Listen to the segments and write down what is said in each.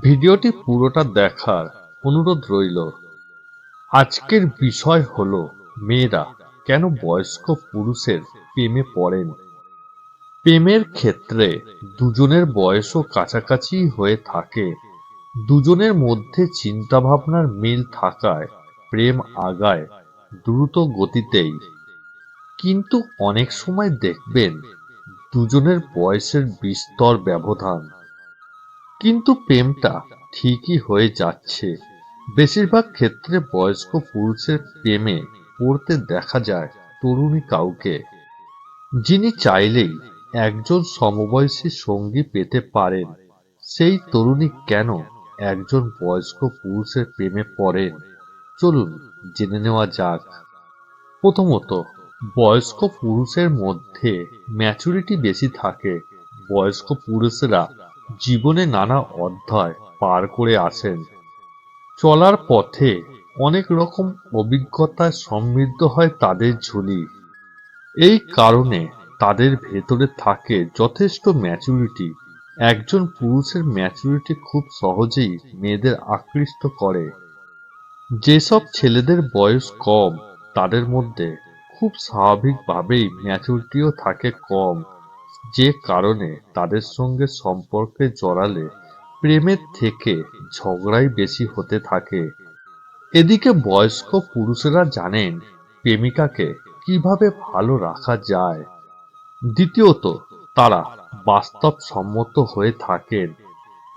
ভিডিওটি পুরোটা দেখার অনুরোধ রইল। আজকের বিষয় হলো, মেয়েরা কেন বয়স্ক পুরুষের প্রেমে পড়েন? প্রেমের ক্ষেত্রে দুজনের বয়সও কাছাকাছি হয়ে থাকে। দুজনের মধ্যে চিন্তাভাবনার মিল থাকায় প্রেম আগায় দ্রুত গতিতেই। কিন্তু অনেক সময় দেখবেন, দুজনের বয়সের বিস্তর ব্যবধান কিন্তু প্রেমটা ঠিকই হয়ে যাচ্ছে। বেশিরভাগ ক্ষেত্রে বয়স্ক পুরুষের প্রেমে পড়তে দেখা যায় তরুণী কাউকে, যিনি চাইলেই একজন সমবয়সী সঙ্গী পেতে পারেন। সেই তরুণী কেন একজন বয়স্ক পুরুষের প্রেমে পড়েন? চলুন জেনে নেওয়া যাক। প্রথমত, বয়স্ক পুরুষের মধ্যে ম্যাচুরিটি বেশি থাকে। বয়স্ক পুরুষরা জীবনে নানা অধ্যায় পার করে আসেন। চলার পথে অনেক রকম অভিজ্ঞতায় সমৃদ্ধ হয় তাদের ঝুলি। এই কারণে তাদের ভেতরে থাকে যথেষ্ট ম্যাচুরিটি একজন পুরুষের ম্যাচুরিটি খুব সহজেই মেয়েদের আকৃষ্ট করে। যেসব ছেলেদের বয়স কম, তাদের মধ্যে খুব স্বাভাবিকভাবেই ম্যাচুরিটিও থাকে কম। যে কারণে তাদের সঙ্গে সম্পর্কে জড়ালে প্রেমের থেকে ঝগড়াই বেশি হতে থাকে। এদিকে বয়স্ক পুরুষেরা জানেন প্রেমিকাকে কীভাবে ভালো রাখা যায়। দ্বিতীয়ত, তারা বাস্তবসম্মত হয়ে থাকেন।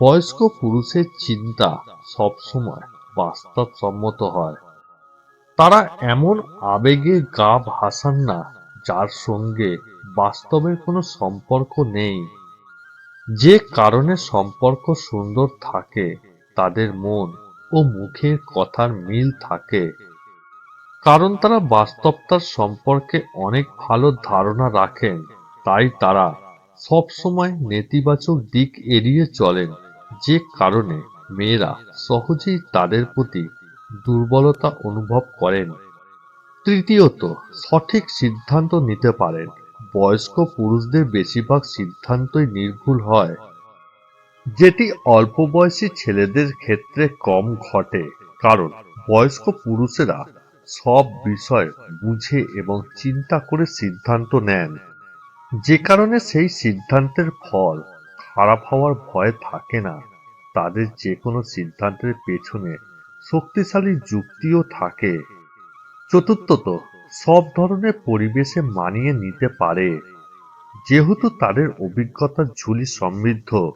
বয়স্ক পুরুষের চিন্তা সবসময় বাস্তবসম্মত হয়। তারা এমন আবেগে গা ভাসান না যার সঙ্গে বাস্তবের কোনো সম্পর্ক নেই। যে কারণে সম্পর্ক সুন্দর থাকে, তাদের মন ও মুখের কথার মিল থাকে। কারণ তারা বাস্তবতার সম্পর্কে অনেক ভালো ধারণা রাখেন, তাই তারা সবসময় নেতিবাচক দিক এড়িয়ে চলেন। যে কারণে মেয়েরা সহজেই তাদের প্রতি দুর্বলতা অনুভব করেন। তৃতীয়ত, সঠিক সিদ্ধান্ত নিতে পারেন। বয়স্ক পুরুষদের বেশিরভাগ সিদ্ধান্তই নির্ভুল হয়। যেটি অল্প বয়সী ছেলেদের ক্ষেত্রে কম ঘটে, কারণ বয়স্ক পুরুষেরা সব বিষয় বুঝে এবং চিন্তা করে সিদ্ধান্ত নেন। যে কারণে সেই সিদ্ধান্তের ফল খারাপ হওয়ার ভয় থাকে না। তাদের যে কোনো সিদ্ধান্তের পেছনে শক্তিশালী যুক্তিও থাকে। চতুর্থত সব ধরনের পরিবেশে মানিয়ে নিতে পারে। যেহেতু তাদের অভিজ্ঞতার ঝুলি সমৃদ্ধ,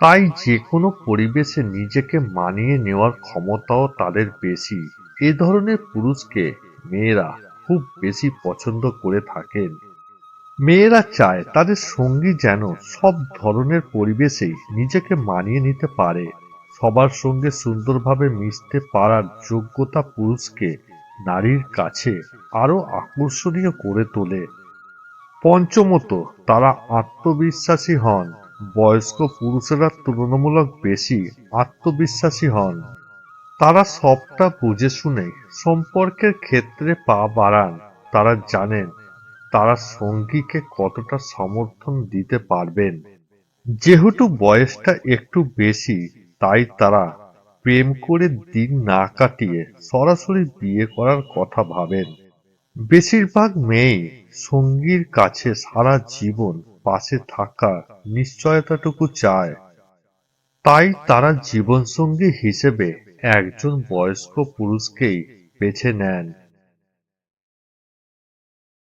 তাই যে কোনো পরিবেশে নিজেকে মানিয়ে নেওয়ার ক্ষমতাও তাদের বেশি। এ ধরনের পুরুষকে মেয়েরা খুব বেশি পছন্দ করে থাকেন। মেয়েরা চায় তাদের সঙ্গী যেন সব ধরনের পরিবেশেই নিজেকে মানিয়ে নিতে পারে। সবার সঙ্গে সুন্দরভাবে মিশতে পারার যোগ্যতা পুরুষকে নারীর কাছে আরও আকর্ষণীয় করে তোলে। পঞ্চমত, তারা আত্মবিশ্বাসী হন। বয়স্ক পুরুষেরা তুলনামূলক বেশি আত্মবিশ্বাসী হন। তারা সবটা বুঝে শুনে সম্পর্কের ক্ষেত্রে পা বাড়ান। তারা জানেন তারা সঙ্গীকে কতটা সমর্থন দিতে পারবেন। যেহেতু বয়সটা একটু বেশি, তাই তারা প্রেম করে দিন না কাটিয়ে সরাসরি বিয়ে করার কথা ভাবেন। বেশিরভাগ মেয়ে সঙ্গীর কাছে সারা জীবন পাশে থাকা নিশ্চয়তাটুকু চায়। তাই তারা জীবনসঙ্গী হিসেবে একজন বয়স্ক পুরুষকেই বেছে নেন।